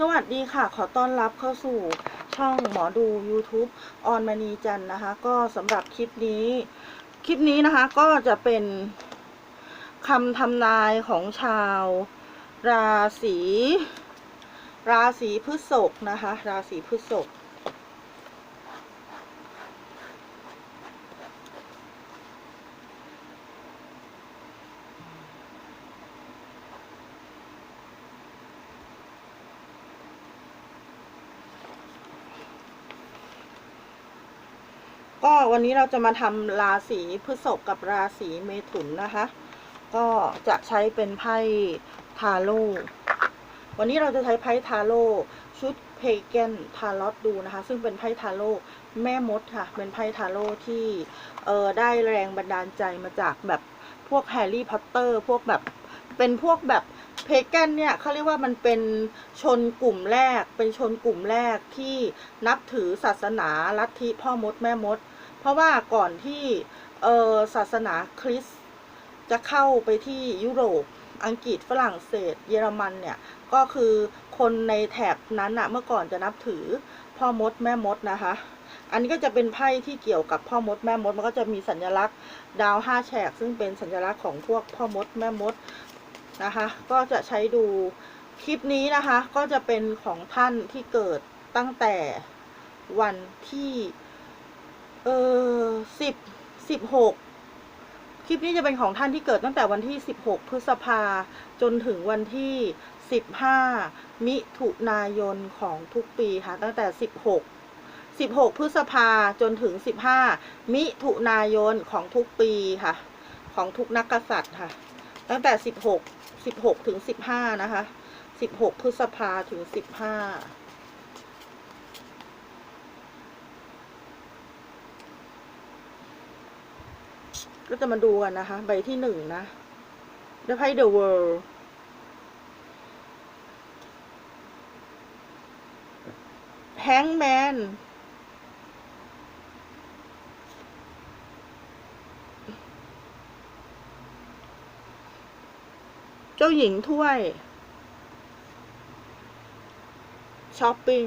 สวัสดีค่ะ ขอต้อนรับเข้าสู่ช่องหมอดู YouTube ออนมณีจันนะคะ ก็สำหรับคลิปนี้ คลิปนี้นะคะก็จะเป็นคำทำนายของชาว ราศี ราศีพฤษภนะคะ ราศีพฤษภ วันนี้เราจะมาทำราศีพฤษภกับราศีเมถุนนะคะ ก็จะใช้เป็นไพ่ทาโร่วันนี้เราจะใช้ไพ่ทาโร่ชุดเพเกนทาร์ดูนะคะ ซึ่งเป็นไพ่ทาโร่แม่มดค่ะ เป็นไพ่ทาโร่ที่เออได้แรงบันดาลใจมาจากแบบพวกแฮร์รี่พอตเตอร์พวกแบบเป็นพวกแบบเพเกนเนี่ยเขาเรียกว่ามันเป็นชนกลุ่มแรก เป็นชนกลุ่มแรกที่นับถือศาสนาลัทธิพ่อมดแม่มด ราะว่าก่อนที่เศาสนาคริสต์จะเข้าไปที่ยุโรป อังกฤษฝรั่งเศส เยอรมันเนี่ย ก็คือคนในแถบนั้นอะเมื่อก่อนจะนับถือพ่อมดแม่มดนะคะ อันนี้ก็จะเป็นไพ่ที่เกี่ยวกับพ่อมดแม่มด มันก็จะมีสัญลักษณ์ ดาวห้าแฉก ซึ่งเป็นสัญลักษณ์ของพวกพ่อมดแม่มดนะคะ ก็จะใช้ดูคลิปนี้นะคะ ก็จะเป็นของท่านที่เกิดตั้งแต่วันที่ เออสิบสิบหกคลิปนี้จะเป็นของท่านที่เกิดตั้งแต่วันที่ 16 พฤษภาจนถึงวันที่ 15 มิถุนายนของทุกปีค่ะ ตั้งแต่ 16 16 พฤษภาจนถึง 15 มิถุนายนของทุกปีค่ะ ของทุกนักกษัตริย์ค่ะ ตั้งแต่ 16 16 ถึง 15 นะคะ 16 พฤษภาถึง 15 ก็จะมาดูกันนะคะ ใบที่หนึ่งนะ The p i The World แฮงแมนเจ้าหญิงถ้วยช้อปปิ้ง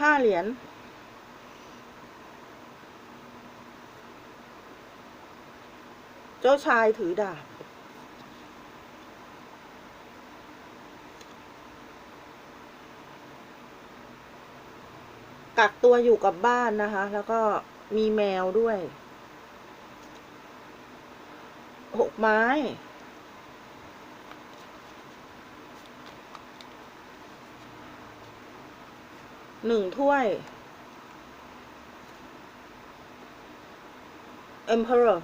ห้าเหรียญเจ้าชายถือดาบกักตัวอยู่กับบ้านนะคะ แล้วก็มีแมวด้วย หกไม้ หนึ่งถ้วย Emperor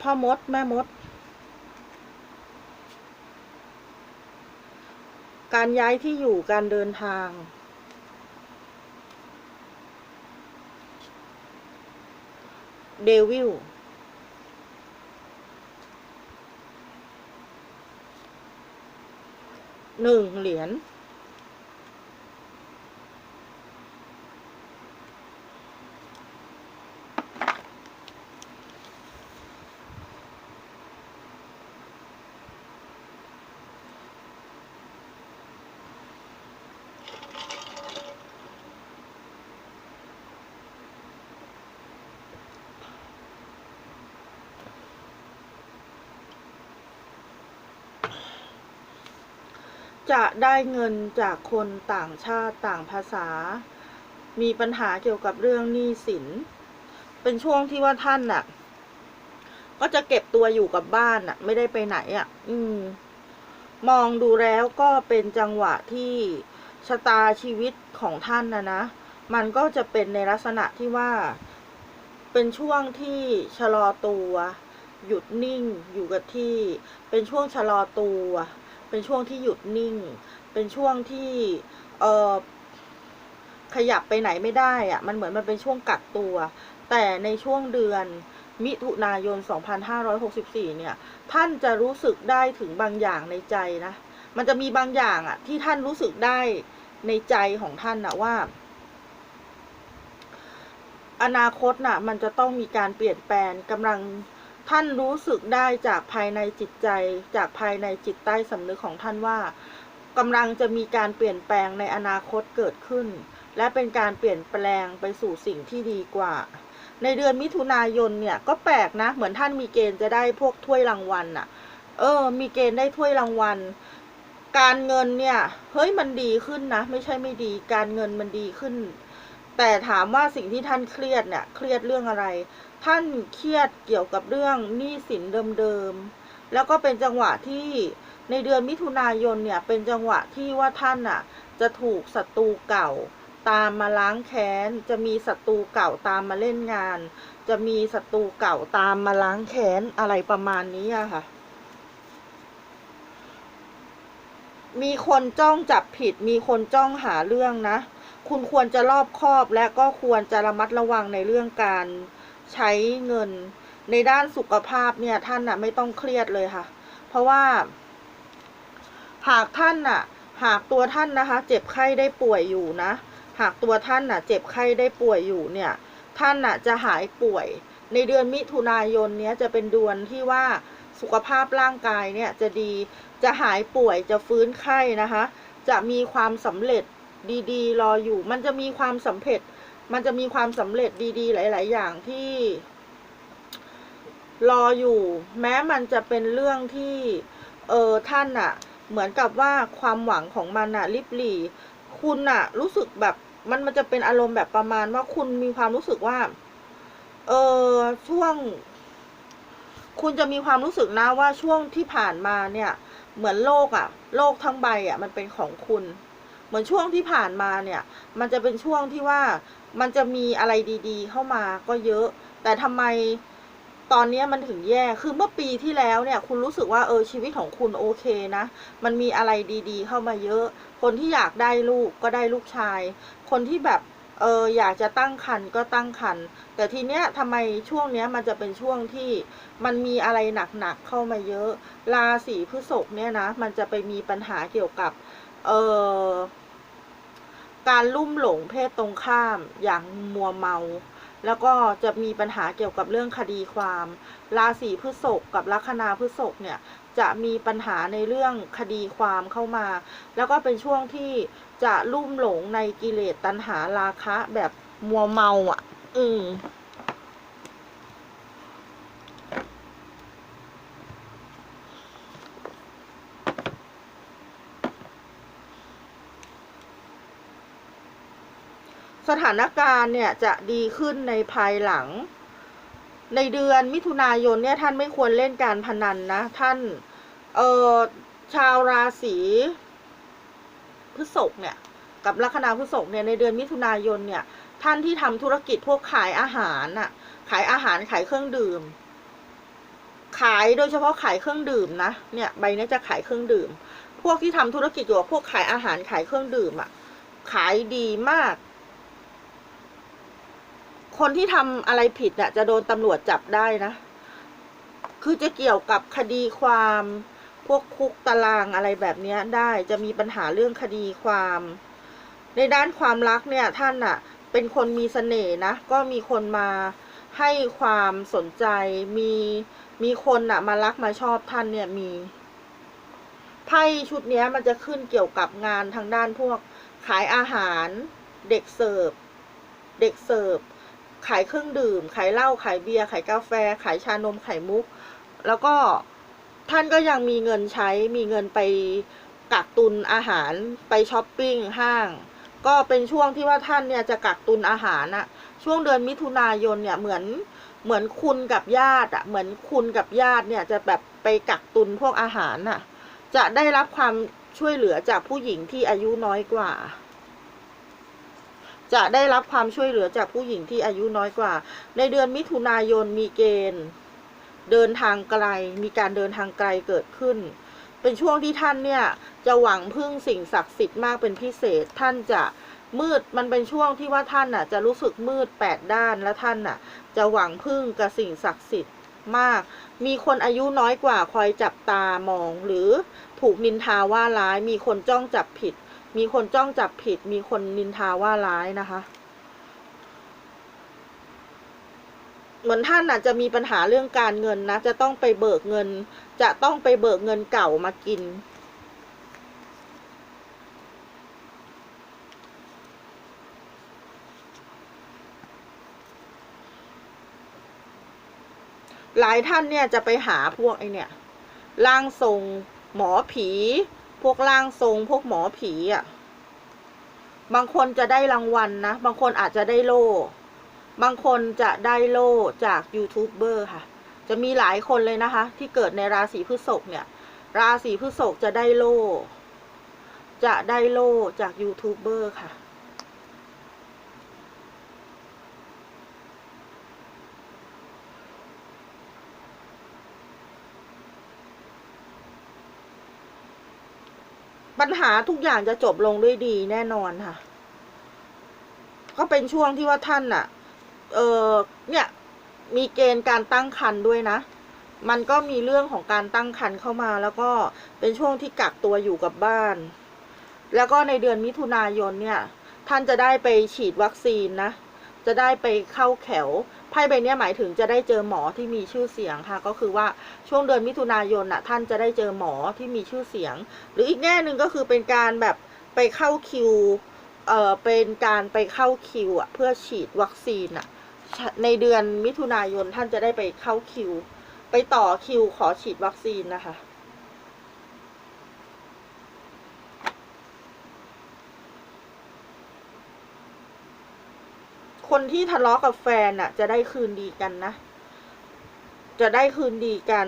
พ่อมด แม่มด การย้ายที่อยู่การเดินทาง เดวิล หนึ่งเหรียญ จะได้เงินจากคนต่างชาติต่างภาษา มีปัญหาเกี่ยวกับเรื่องหนี้สิน เป็นช่วงที่ว่าท่านน่ะ ก็จะเก็บตัวอยู่กับบ้านน่ะ ไม่ได้ไปไหนอะ อืม มองดูแล้วก็เป็นจังหวะที่ชะตาชีวิตของท่านนะนะ มันก็จะเป็นในลักษณะที่ว่า เป็นช่วงที่ชะลอตัว หยุดนิ่งอยู่กับที่ เป็นช่วงชะลอตัว เป็นช่วงที่หยุดนิ่ง เป็นช่วงที่เออขยับไปไหนไม่ได้อะมันเหมือนมันเป็นช่วงกักตัว แต่ในช่วงเดือนมิถุนายน 2564 เนี่ย ท่านจะรู้สึกได้ถึงบางอย่างในใจนะ มันจะมีบางอย่างอะที่ท่านรู้สึกได้ในใจของท่านนะว่าออนาคตน่ะ มันจะต้องมีการเปลี่ยนแปลงกำลัง ท่านรู้สึกได้จากภายในจิตใจ จากภายในจิตใต้สำนึกของท่านว่ากำลังจะมีการเปลี่ยนแปลงในอนาคตเกิดขึ้น และเป็นการเปลี่ยนแปลงไปสู่สิ่งที่ดีกว่า ในเดือนมิถุนายนเนี่ยก็แปลกนะ เหมือนท่านมีเกณฑ์จะได้พวกถ้วยรางวัลน่ะ เออ มีเกณฑ์ได้ถ้วยรางวัล การเงินเนี่ย เฮ้ยมันดีขึ้นนะ ไม่ใช่ไม่ดี การเงินมันดีขึ้น แต่ถามว่าสิ่งที่ท่านเครียดเนี่ย เครียดเรื่องอะไร ท่านเครียดเกี่ยวกับเรื่องหนี้สินเดิมๆ แล้วก็เป็นจังหวะที่ในเดือนมิถุนายนเนี่ยเป็นจังหวะที่ว่าท่านอะจะถูกศัตรูเก่า ตามมาล้างแค้น จะมีศัตรูเก่าตามมาเล่นงาน จะมีศัตรูเก่าตามมาล้างแค้นอะไรประมาณนี้อะค่ะ มีคนจ้องจับผิด มีคนจ้องหาเรื่องนะ คุณควรจะรอบคอบและก็ควรจะระมัดระวังในเรื่องการ ใช้เงิน ในด้านสุขภาพเนี่ยท่านน่ะไม่ต้องเครียดเลยค่ะ เพราะว่า หากท่านน่ะ หากตัวท่านนะคะ เจ็บไข้ได้ป่วยอยู่นะ หากตัวท่านน่ะ เจ็บไข้ได้ป่วยอยู่เนี่ย ท่านน่ะจะหายป่วย ในเดือนมิถุนายนเนี้ยจะเป็นเดือนที่ว่าสุขภาพร่างกายเนี่ยจะดีจะหายป่วยจะฟื้นไข้นะคะ จะมีความสำเร็จดีๆ รออยู่ มันจะมีความสำเร็จ มันจะมีความสำเร็จดีๆ หลาย ๆ อย่างที่ รออยู่ แม้มันจะเป็นเรื่องที่ เออท่านอะเหมือนกับว่าความหวังของมันอะลิบหลี่ คุณอะรู้สึกแบบมันมันจะเป็นอารมณ์แบบประมาณว่าคุณมีความรู้สึกว่า เออช่วง คุณจะมีความรู้สึกนะว่าช่วงที่ผ่านมาเนี่ย เหมือนโลกอะโลกทั้งใบอะมันเป็นของคุณ เหมือนช่วงที่ผ่านมาเนี่ย มันจะเป็นช่วงที่ว่ามันจะมีอะไรดีๆ เข้ามาก็เยอะ แต่ทำไมตอนนี้มันถึงแย่ คือเมื่อปีที่แล้วเนี่ย คุณรู้สึกว่าเออชีวิตของคุณโอเคนะ มันมีอะไรดีๆ เข้ามาเยอะ คนที่อยากได้ลูกก็ได้ลูกชาย คนที่แบบเอออยากจะตั้งครรภ์ก็ตั้งครรภ์แต่ทีเนี้ยทำไมช่วงเนี้ยมันจะเป็นช่วงที่มันมีอะไรหนักๆเข้ามาเยอะ ราศีพฤษภเนี่ยนะ มันจะไปมีปัญหาเกี่ยวกับ เออ การลุ่มหลงเพศตรงข้ามอย่างมัวเมา แล้วก็จะมีปัญหาเกี่ยวกับเรื่องคดีความ ราศีพฤษภกับลัคนาพฤษภเนี่ยจะมีปัญหาในเรื่องคดีความเข้ามา แล้วก็เป็นช่วงที่จะลุ่มหลงในกิเลสตัณหาราคะแบบมัวเมาอะ อืม สถานการณ์เนี่ยจะดีขึ้นในภายหลัง ในเดือนมิถุนายนเนี่ยท่านไม่ควรเล่นการพนันนะ ท่านเอ่อชาวราศีพฤษภเนี่ย กับลัคนาพฤษภเนี่ยในเดือนมิถุนายนเนี่ย ท่านที่ทำธุรกิจพวกขายอาหารน่ะ ขายอาหารขายเครื่องดื่ม ขายโดยเฉพาะขายเครื่องดื่มนะเนี่ย ใบนี้จะขายเครื่องดื่ม พวกที่ทำธุรกิจอยู่พวกขายอาหารขายเครื่องดื่มอะ ขายดีมาก คนที่ทำอะไรผิดน่ะจะโดนตำรวจจับได้นะ คือจะเกี่ยวกับคดีความพวกคุกตารางอะไรแบบนี้ได้จะมีปัญหาเรื่องคดีความ ในด้านความรักเนี่ยท่านน่ะเป็นคนมีเสน่ห์นะ ก็มีคนมาให้ความสนใจมีมีคนน่ะมารักมาชอบท่านเนี่ยมีไพ่ชุดนี้มันจะขึ้นเกี่ยวกับงานทางด้านพวกขายอาหาร เด็กเสิร์ฟ เด็กเสิร์ฟ ขายเครื่องดื่ม ขายเหล้าขายเบียร์ขายกาแฟ ขายชานมไข่มุก แล้วก็ท่านก็ยังมีเงินใช้มีเงินไปกักตุนอาหารไปช้อปปิ้งห้าง ก็เป็นช่วงที่ว่าท่านเนี่ยจะกักตุนอาหารน่ะช่วงเดือนมิถุนายนเนี่ยเหมือนเหมือนคุณกับญาติอะเหมือนคุณกับญาติเนี่ยจะแบบไปกักตุนพวกอาหารน่ะจะได้รับความช่วยเหลือจากผู้หญิงที่อายุน้อยกว่า จะได้รับความช่วยเหลือจากผู้หญิงที่อายุน้อยกว่า ในเดือนมิถุนายนมีเกณฑ์ เดินทางไกล มีการเดินทางไกลเกิดขึ้น เป็นช่วงที่ท่านเนี่ยจะหวังพึ่งสิ่งศักดิ์สิทธิ์มากเป็นพิเศษ ท่านจะมืดมันเป็นช่วงที่ว่าท่านน่ะ จะรู้สึกมืดแปดด้านและท่านน่ะ จะหวังพึ่งกับสิ่งศักดิ์สิทธิ์มาก มีคนอายุน้อยกว่าคอยจับตามองหรือถูกนินทาว่าร้าย มีคนจ้องจับผิด มีคนจ้องจับผิด มีคนนินทาว่าร้ายนะคะ เหมือนท่านอะจะมีปัญหาเรื่องการเงินนะ จะต้องไปเบิกเงิน จะต้องไปเบิกเงินเก่ามากิน หลายท่านเนี่ยจะไปหาพวกไอเนี่ยร่างทรงหมอผี พวกร่างทรงพวกหมอผีอะ บางคนจะได้รางวัลนะ บางคนอาจจะได้โล่ บางคนจะได้โล่จากยูทูบเบอร์ค่ะ จะมีหลายคนเลยนะคะ ที่เกิดในราศีพฤษภเนี่ย ราศีพฤษภจะได้โล่ จะได้โล่จากยูทูบเบอร์ค่ะ ปัญหาทุกอย่างจะจบลงด้วยดีแน่นอนค่ะ ก็เป็นช่วงที่ว่าท่านน่ะเออเนี่ย มีเกณฑ์การตั้งครรภ์ด้วยนะ มันก็มีเรื่องของการตั้งครรภ์เข้ามา แล้วก็เป็นช่วงที่กักตัวอยู่กับบ้าน แล้วก็ในเดือนมิถุนายนเนี่ย ท่านจะได้ไปฉีดวัคซีนนะ จะได้ไปเข้าแถวไพ่ใบนี้หมายถึงจะได้เจอหมอที่มีชื่อเสียงค่ะ ก็คือว่าช่วงเดือนมิถุนายนน่ะท่านจะได้เจอหมอที่มีชื่อเสียง หรืออีกแง่หนึ่งก็คือเป็นการแบบไปเข้าคิวเอ่อเป็นการไปเข้าคิวอะเพื่อฉีดวัคซีนอะในเดือนมิถุนายนท่านจะได้ไปเข้าคิว ไปต่อคิวขอฉีดวัคซีนนะคะ คนที่ทะเลาะกับแฟนอะจะได้คืนดีกันนะ จะได้คืนดีกัน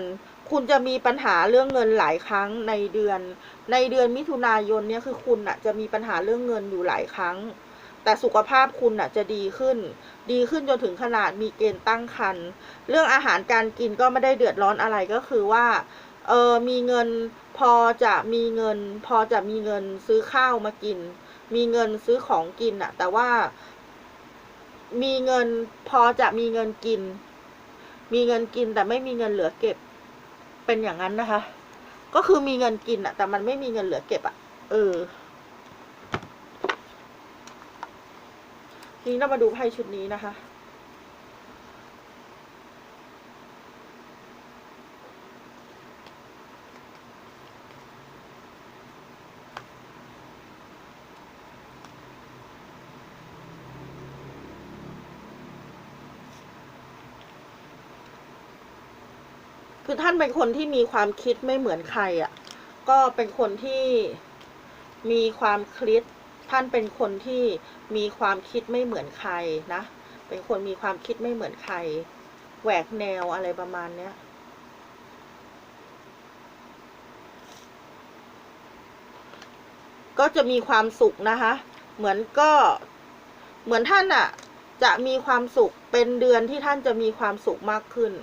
คุณจะมีปัญหาเรื่องเงินหลายครั้งในเดือน ในเดือนมิถุนายนเนี่ยคือคุณอะจะมีปัญหาเรื่องเงินอยู่หลายครั้ง แต่สุขภาพคุณอะจะดีขึ้น ดีขึ้นจนถึงขนาดมีเกณฑ์ตั้งครรภ์เรื่องอาหารการกินก็ไม่ได้เดือดร้อนอะไรก็คือว่าเออมีเงินพอจะมีเงิน พอจะมีเงินซื้อข้าวมากิน มีเงินซื้อของกินอะแต่ว่า มีเงินพอจะมีเงินกิน มีเงินกินแต่ไม่มีเงินเหลือเก็บ เป็นอย่างนั้นนะคะ ก็คือมีเงินกินอะแต่มันไม่มีเงินเหลือเก็บอะเออทีนี้เรามาดูไพ่ชุดนี้นะคะ คือท่านเป็นคนที่มีความคิดไม่เหมือนใครอะ่ะ ก็เป็นคนที่มีความคิด ท่านเป็นคนที่มีความคิดไม่เหมือนใครนะ เป็นคนมีความคิดไม่เหมือนใคร แหวกแนวอะไรประมาณเนี้ยก็จะมีความสุขนะคะ เหมือนก็เหมือนท่านอะจะมีความสุขเป็นเดือนที่ท่านจะมีความสุขมากขึ้น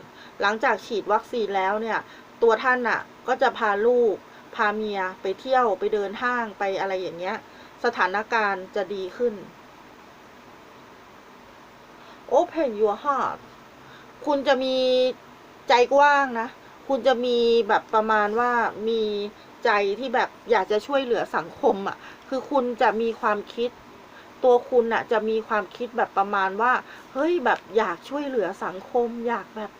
หลังจากฉีดวัคซีนแล้วเนี่ย ตัวท่านอะก็จะพาลูก พาเมียไปเที่ยวไปเดินห้างไปอะไรอย่างเงี้ย สถานการณ์จะดีขึ้น Open your heart คุณจะมีใจกว้างนะ คุณจะมีแบบประมาณว่ามีใจที่แบบอยากจะช่วยเหลือสังคมอะ่ะ คือคุณจะมีความคิด ตัวคุณอะ่ะ จะมีความคิดแบบประมาณว่า เฮ้ยแบบอยากช่วยเหลือสังคม อยากแบบ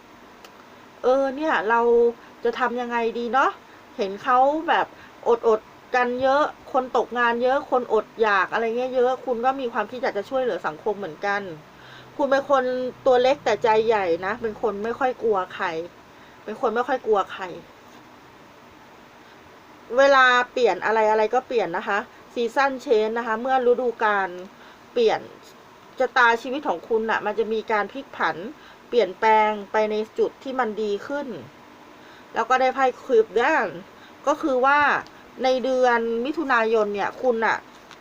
เออเนี่ยเราจะทำยังไงดีเนาะเห็นเขาแบบอดอดๆกันเยอะ คนตกงานเยอะ คนอดอยากอะไรเงี้ยเยอะ คุณก็มีความคิดอยากจะช่วยเหลือสังคมเหมือนกัน คุณเป็นคนตัวเล็กแต่ใจใหญ่นะ เป็นคนไม่ค่อยกลัวใคร เป็นคนไม่ค่อยกลัวใคร เวลาเปลี่ยนอะไรอะไรก็เปลี่ยนนะคะซีซันเชนนะคะ เมื่อฤดูกาลเปลี่ยนชะตาชีวิตของคุณอะ่ะมันจะมีการพลิกผัน เปลี่ยนแปลงไปในจุดที่มันดีขึ้น แล้วก็ได้ไพ่คลิปด้านก็คือว่าในเดือนมิถุนายนเนี่ยคุณอะ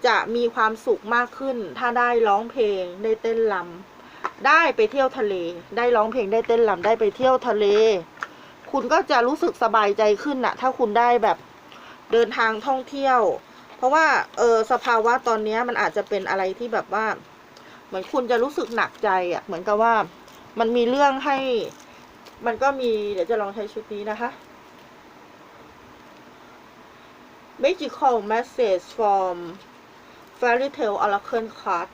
จะมีความสุขมากขึ้น ถ้าได้ร้องเพลงได้เต้นรำได้ไปเที่ยวทะเล ได้ร้องเพลงได้เต้นรำได้ไปเที่ยวทะเล คุณก็จะรู้สึกสบายใจขึ้นอะถ้าคุณได้แบบเดินทางท่องเที่ยว เพราะว่าเออสภาวะตอนนี้มันอาจจะเป็นอะไรที่แบบว่า เหมือนคุณจะรู้สึกหนักใจอะเหมือนกับว่า มันมีเรื่องให้ มันก็มี เดี๋ยวจะลองใช้ชุดนี้นะคะ Magical Message from Fairy Tale Oracle Card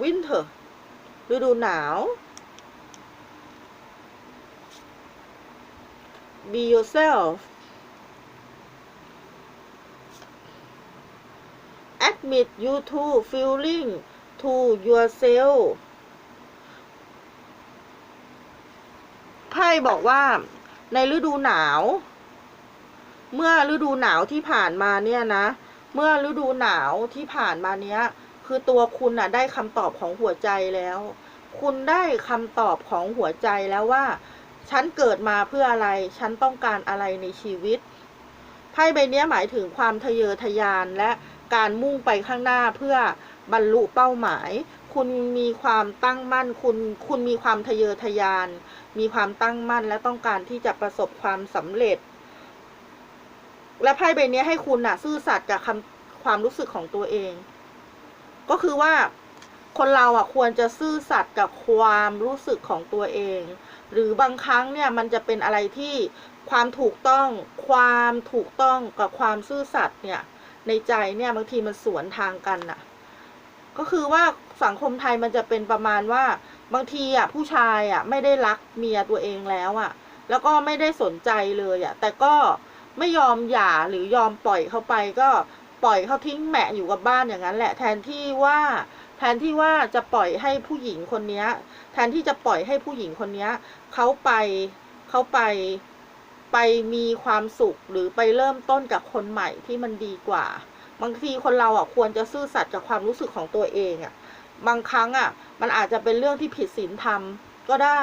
วินเทอร์ฤดูหนาว be yourself admit you to feeling to yourself ไพ่บอกว่าในฤดูหนาว เมื่อฤดูหนาวที่ผ่านมาเนี่ยนะ เมื่อฤดูหนาวที่ผ่านมาเนี้ย คือตัวคุณน่ะได้คำตอบของหัวใจแล้ว คุณได้คำตอบของหัวใจแล้วว่า ฉันเกิดมาเพื่ออะไร ฉันต้องการอะไรในชีวิต ไพ่ใบเนี้ยหมายถึงความทะเยอทะยานและการมุ่งไปข้างหน้าเพื่อบรรลุเป้าหมาย คุณมีความตั้งมั่น คุณ คุณมีความทะเยอทะยาน มีความตั้งมั่นและต้องการที่จะประสบความสำเร็จ และไพ่ใบนี้ให้คุณน่ะ ซื่อสัตย์กับคำความรู้สึกของตัวเอง ก็คือว่าคนเราอะควรจะซื่อสัตย์กับความรู้สึกของตัวเอง หรือบางครั้งเนี่ยมันจะเป็นอะไรที่ความถูกต้องความถูกต้องกับความซื่อสัตย์เนี่ย ในใจเนี่ยบางทีมันสวนทางกันน่ะ ก็คือว่าสังคมไทยมันจะเป็นประมาณว่าบางทีอะผู้ชายอะไม่ได้รักเมียตัวเองแล้วอะ แล้วก็ไม่ได้สนใจเลยอะ แต่ก็ไม่ยอมหย่าหรือยอมปล่อยเขาไปก็ปล่อยเขาทิ้งแหมะอยู่กับบ้านอย่างนั้นแหละ แทนที่ว่าแทนที่ว่าจะปล่อยให้ผู้หญิงคนเนี้ย แทนที่จะปล่อยให้ผู้หญิงคนเนี้ยเขาไปเขาไปไปมีความสุขหรือไปเริ่มต้นกับคนใหม่ที่มันดีกว่า บางทีคนเราอะควรจะซื่อสัตย์กับความรู้สึกของตัวเองอะบางครั้งอะมันอาจจะเป็นเรื่องที่ผิดศีลธรรมก็ได้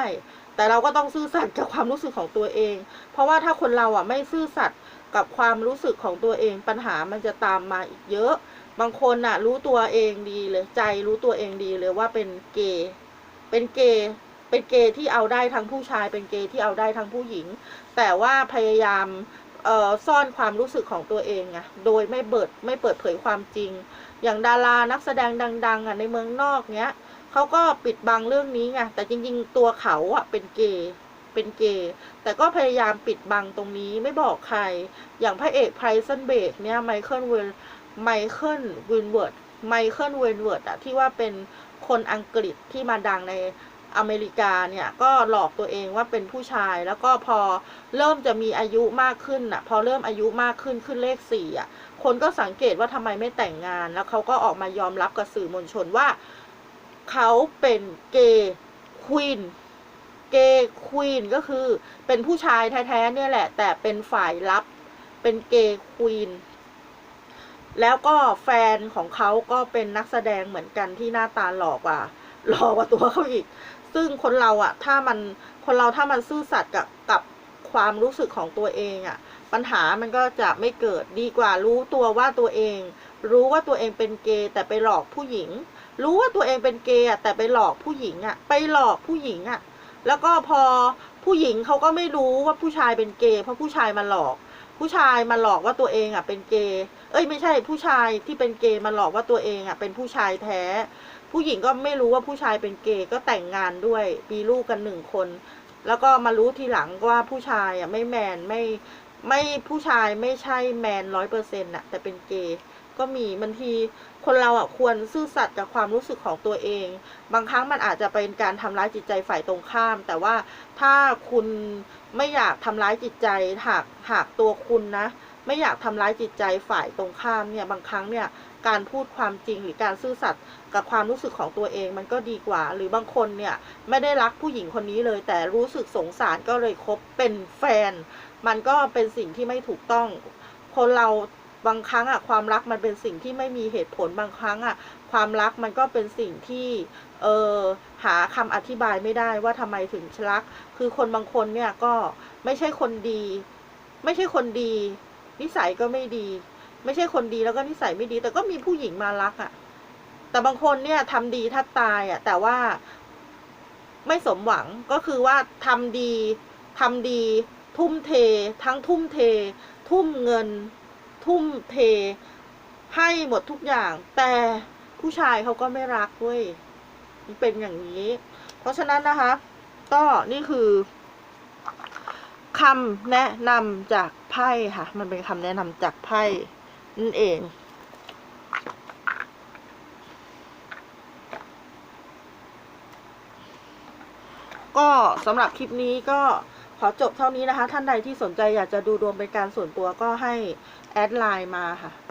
แต่เราก็ต้องซื่อสัตย์กับความรู้สึกของตัวเอง เพราะว่าถ้าคนเราอะไม่ซื่อสัตย์กับความรู้สึกของตัวเอง ปัญหามันจะตามมาอีกเยอะ บางคนน่ะ รู้ตัวเองดีเลยใจรู้ตัวเองดีเลยว่าเป็นเกย์ เป็นเกย์เป็นเกย์ที่เอาได้ทั้งผู้ชาย เป็นเกย์ที่เอาได้ทั้งผู้หญิง แต่ว่าพยายามเอ่อซ่อนความรู้สึกของตัวเองอะโดยไม่เปิดไม่เปิดเผยความจริง อย่างดารานักแสดงดังๆอะในเมืองนอกเนี้ยเขาก็ปิดบังเรื่องนี้ไงแต่จริงๆตัวเขาอะเป็นเกย์เป็นเกย์แต่ก็พยายามปิดบังตรงนี้ไม่บอกใคร อย่างพระเอกไพรซันเบกเนี่ยไมเคิลเวลไมเคิลวินเวิร์ดไมเคิลเวนเวิร์ดอะที่ว่าเป็น คนอังกฤษที่มาดังในอเมริกาเนี่ยก็หลอกตัวเองว่าเป็นผู้ชาย แล้วก็พอเริ่มจะมีอายุมากขึ้นอะ พอเริ่มอายุมากขึ้นขึ้นเลขสี่อะ คนก็สังเกตว่าทำไมไม่แต่งงาน แล้วเขาก็ออกมายอมรับกับสื่อมวลชนว่า เขาเป็นเกย์ควีนเกย์ควีนก็คือเป็นผู้ชายแท้ๆเนี่ยแหละ แต่เป็นฝ่ายลับเป็นเกย์ควีน แล้วก็แฟนของเขาก็เป็นนักแสดงเหมือนกันที่หน้าตาหล่อกว่าหล่อกว่าตัวเขาอีก ซึ่งคนเราอะถ้ามันคนเราถ้ามันซื่อสัตย์กับกับความรู้สึกของตัวเองอะปัญหามันก็จะไม่เกิดดีกว่ารู้ตัวว่าตัวเอง รู้ว่าตัวเองเป็นเกย์แต่ไปหลอกผู้หญิง รู้ว่าตัวเองเป็นเกย์แต่ไปหลอกผู้หญิงอะไปหลอกผู้หญิงอะแล้วก็พอผู้หญิงเขาก็ไม่รู้ว่าผู้ชายเป็นเกย์เพราะผู้ชายมาหลอก ผู้ชายมาหลอกว่าตัวเองอะเป็นเกย์เอ้ยไม่ใช่ผู้ชายที่เป็นเกย์มาหลอกว่าตัวเองอะเป็นผู้ชายแท้ ผู้หญิงก็ไม่รู้ว่าผู้ชายเป็นเกย์ก็แต่งงานด้วยมีลูกกันหนึ่งคน แล้วก็มารู้ทีหลังว่าผู้ชายอะไม่แมนไม่ไม่ผู้ชายไม่ใช่แมนร้อยเปอร์เซ็นต์อะแต่เป็นเกย์ก็มีบางทีคนเราอะควรซื่อสัตย์กับความรู้สึกของตัวเอง บางครั้งมันอาจจะเป็นการทำร้ายจิตใจฝ่ายตรงข้าม แต่ว่าถ้าคุณ ไม่อยากทำร้ายจิตใจหากหากตัวคุณนะ ไม่อยากทำร้ายจิตใจฝ่ายตรงข้ามเนี่ยบางครั้งเนี่ยการพูดความจริงหรือการซื่อสัตย์กับความรู้สึกของตัวเองมันก็ดีกว่า หรือบางคนเนี่ยไม่ได้รักผู้หญิงคนนี้เลย แต่รู้สึกสงสารก็เลยคบเป็นแฟน มันก็เป็นสิ่งที่ไม่ถูกต้อง คนเราบางครั้งอะความรักมันเป็นสิ่งที่ไม่มีเหตุผลบางครั้งอะความรักมันก็เป็นสิ่งที่เออ หาคำอธิบายไม่ได้ว่าทำไมถึงรัก คือคนบางคนเนี่ยก็ไม่ใช่คนดี ไม่ใช่คนดี นิสัยก็ไม่ดี ไม่ใช่คนดีแล้วก็นิสัยไม่ดี แต่ก็มีผู้หญิงมารักอะ่ะ แต่บางคนเนี่ยทำดีแทบตายอะ่ะ แต่ว่าไม่สมหวังก็คือว่าทำดีทำดี ทุ่มเท ทั้งทุ่มเท ทุ่มเงิน ทุ่มเท ให้หมดทุกอย่าง แต่ผู้ชายเขาก็ไม่รักเว้ย เป็นอย่างนี้ เพราะฉะนั้นนะคะ ก็นี่คือคำแนะนำจากไพ่ค่ะ มันเป็นคำแนะนำจากไพ่นั่นเองก็สำหรับคลิปนี้ก็ขอจบเท่านี้นะคะ ท่านใดที่สนใจอยากจะดูดวงเป็นการส่วนตัวก็ให้แอดไลน์มาค่ะ